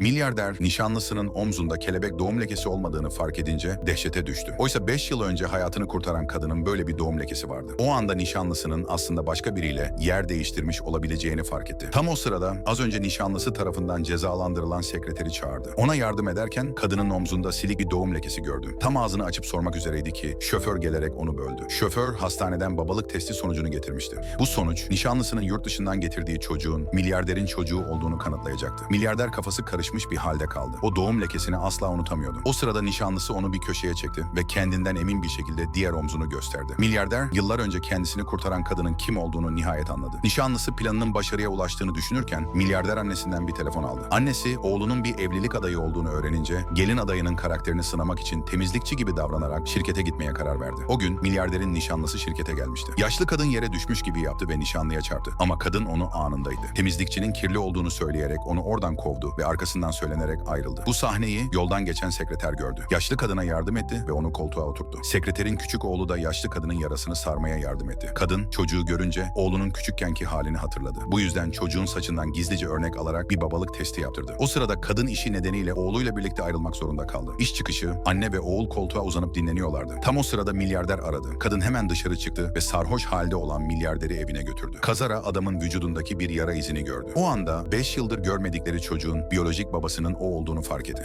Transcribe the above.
Milyarder nişanlısının omzunda kelebek doğum lekesi olmadığını fark edince dehşete düştü. Oysa 5 yıl önce hayatını kurtaran kadının böyle bir doğum lekesi vardı. O anda nişanlısının aslında başka biriyle yer değiştirmiş olabileceğini fark etti. Tam o sırada az önce nişanlısı tarafından cezalandırılan sekreteri çağırdı. Ona yardım ederken kadının omzunda silik bir doğum lekesi gördü. Tam ağzını açıp sormak üzereydi ki şoför gelerek onu böldü. Şoför hastaneden babalık testi sonucunu getirmişti. Bu sonuç nişanlısının yurt dışından getirdiği çocuğun milyarderin çocuğu olduğunu kanıtlayacaktı. Milyarder kafası karışmış bir halde kaldı. O doğum lekesini asla unutamıyordu. O sırada nişanlısı onu bir köşeye çekti ve kendinden emin bir şekilde diğer omzunu gösterdi. Milyarder yıllar önce kendisini kurtaran kadının kim olduğunu nihayet anladı. Nişanlısı planının başarıya ulaştığını düşünürken milyarder annesinden bir telefon aldı. Annesi oğlunun bir evlilik adayı olduğunu öğrenince gelin adayının karakterini sınamak için temizlikçi gibi davranarak şirkete gitmeye karar verdi. O gün milyarderin nişanlısı şirkete gelmişti. Yaşlı kadın yere düşmüş gibi yaptı ve nişanlıya çarptı. Ama kadın onu anındaydı. Temizlikçinin kirli olduğunu söyleyerek onu oradan kovdu ve arkasından söylenerek ayrıldı. Bu sahneyi yoldan geçen sekreter gördü. Yaşlı kadına yardım etti ve onu koltuğa oturttu. Sekreterin küçük oğlu da yaşlı kadının yarasını sarmaya yardım etti. Kadın çocuğu görünce oğlunun küçükkenki halini hatırladı. Bu yüzden çocuğun saçından gizlice örnek alarak bir babalık testi yaptırdı. O sırada kadın işi nedeniyle oğluyla birlikte ayrılmak zorunda kaldı. İş çıkışı anne ve oğul koltuğa uzanıp dinleniyorlardı. Tam o sırada milyarder aradı. Kadın hemen dışarı çıktı ve sarhoş halde olan milyarderi evine götürdü. Kazara adamın vücudundaki bir yara izini gördü. O anda 5 yıldır görmedikleri çocuğun biyolojik babasının o olduğunu fark etti.